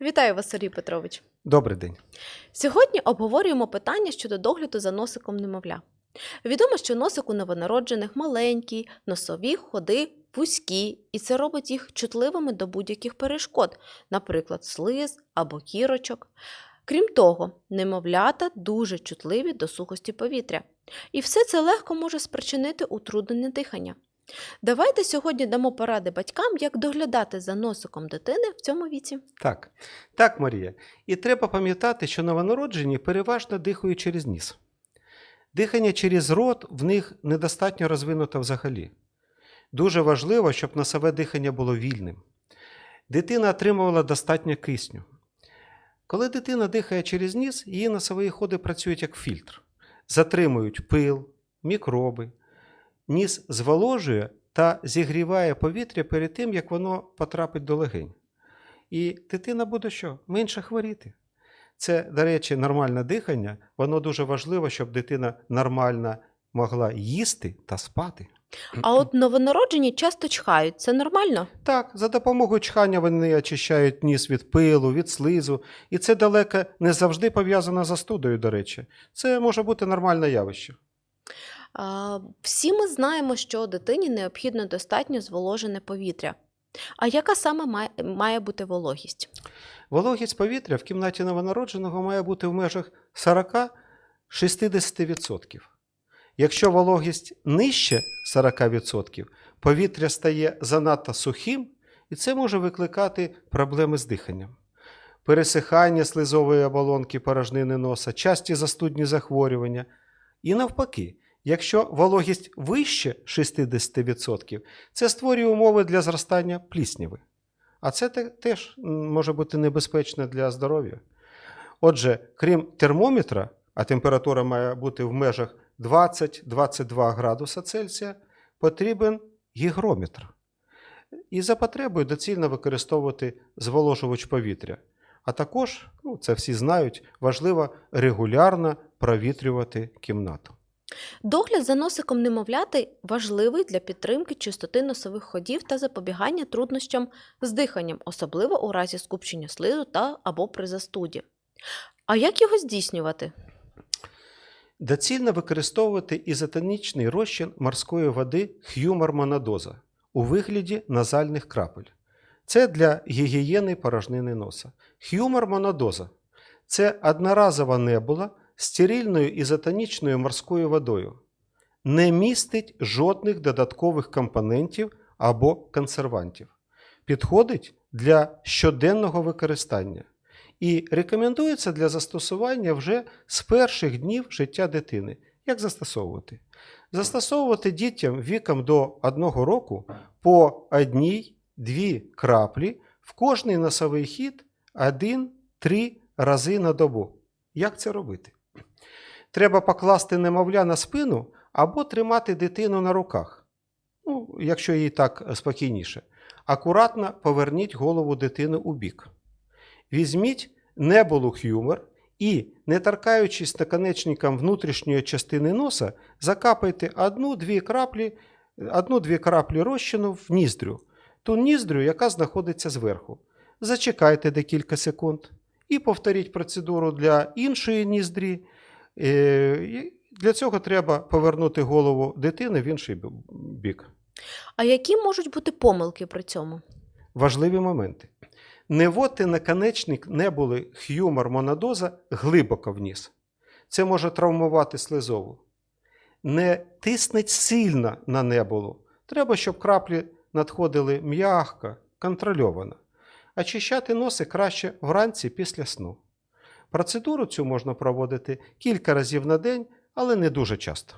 Вітаю вас, Сергій Петрович. Добрий день. Сьогодні обговорюємо питання щодо догляду за носиком немовля. Відомо, що носик у новонароджених маленький, носові ходи вузькі, і це робить їх чутливими до будь-яких перешкод, наприклад, слиз або кірочок. Крім того, немовлята дуже чутливі до сухості повітря, і все це легко може спричинити утруднене дихання. Давайте сьогодні дамо поради батькам, як доглядати за носиком дитини в цьому віці. Так, так, Марія. І треба пам'ятати, що новонароджені переважно дихають через ніс. Дихання через рот в них недостатньо розвинуто взагалі. Дуже важливо, щоб носове дихання було вільним. Дитина отримувала достатньо кисню. Коли дитина дихає через ніс, її носові ходи працюють як фільтр, затримують пил, мікроби. Ніс зволожує та зігріває повітря перед тим, як воно потрапить до легень. І дитина буде що? Менше хворіти. Це, до речі, нормальне дихання. Воно дуже важливо, щоб дитина нормально могла їсти та спати. А от новонароджені часто чхають. Це нормально? Так, за допомогою чхання вони очищають ніс від пилу, від слизу, і це далеко не завжди пов'язано з застудою, до речі. Це може бути нормальне явище. Всі ми знаємо, що дитині необхідно достатньо зволожене повітря. А яка саме має бути вологість? Вологість повітря в кімнаті новонародженого має бути в межах 40-60%. Якщо вологість нижче 40%, повітря стає занадто сухим, і це може викликати проблеми з диханням. Пересихання слизової оболонки порожнини носа, часті застудні захворювання. І навпаки, якщо вологість вище 60%, це створює умови для зростання плісняви. А це теж може бути небезпечно для здоров'я. Отже, крім термометра, а температура має бути в межах 20-22 градуса Цельсія, потрібен гігрометр. І за потребою доцільно використовувати зволожувач повітря. А також, ну, це всі знають, важливо регулярно провітрювати кімнату. Догляд за носиком немовляти важливий для підтримки чистоти носових ходів та запобігання труднощам з диханням, особливо у разі скупчення слизу та або при застуді. А як його здійснювати? Доцільно використовувати ізотонічний розчин морської води хюмор-монадоза у вигляді назальних крапель. Це для гігієни порожнини носа. Хюмор-монадоза – це одноразова небула стерильною ізотонічною морською водою. Не містить жодних додаткових компонентів або консервантів. Підходить для щоденного використання і рекомендується для застосування вже з перших днів життя дитини. Як застосовувати? Застосовувати дітям віком до 1 року по одній-дві краплі в кожний носовий хід 1-3 рази на добу. Як це робити? Треба покласти немовля на спину або тримати дитину на руках, ну, якщо їй так спокійніше. Акуратно поверніть голову дитини у бік. Візьміть небулу хюмор і, не торкаючись наконечником внутрішньої частини носа, закапайте одну-дві краплі, одну-дві краплі розчину в ніздрю, ту ніздрю, яка знаходиться зверху. Зачекайте декілька секунд і повторіть процедуру для іншої ніздрі. І Для цього треба повернути голову дитини в інший бік. А які можуть бути помилки при цьому? Важливі моменти. Не вводьте наконечник небули х'юмор монадоза глибоко вниз. Це може травмувати слизову. Не тисніть сильно на небулу. Треба, щоб краплі надходили м'ягко, контрольовано. Очищати носи краще вранці після сну. Процедуру цю можна проводити кілька разів на день, але не дуже часто.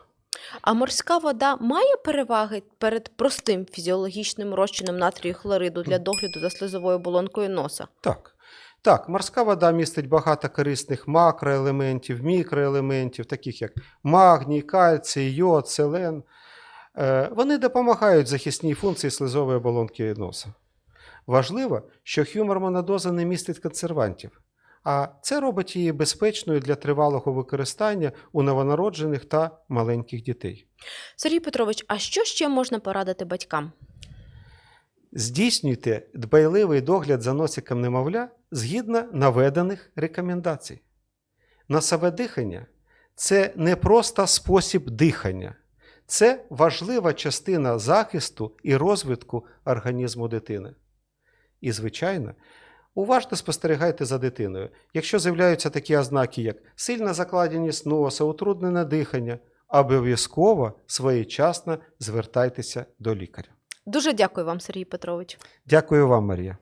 А морська вода має переваги перед простим фізіологічним розчином натрію хлориду для догляду за слизовою оболонкою носа? Так. Так, морська вода містить багато корисних макроелементів, мікроелементів, таких як магній, кальцій, йод, селен. Е, Вони допомагають захисній функції слизової оболонки носа. Важливо, що хюмор монадоза не містить консервантів, а це робить її безпечною для тривалого використання у новонароджених та маленьких дітей. Сергій Петрович, а що ще можна порадити батькам? Здійснюйте дбайливий догляд за носиком немовля згідно наведених рекомендацій. Носове дихання це не просто спосіб дихання, це важлива частина захисту і розвитку організму дитини. І, звичайно, уважно спостерігайте за дитиною. Якщо з'являються такі ознаки, як сильна закладеність носа, утруднене дихання, обов'язково своєчасно звертайтеся до лікаря. Дуже дякую вам, Сергій Петрович. Дякую вам, Марія.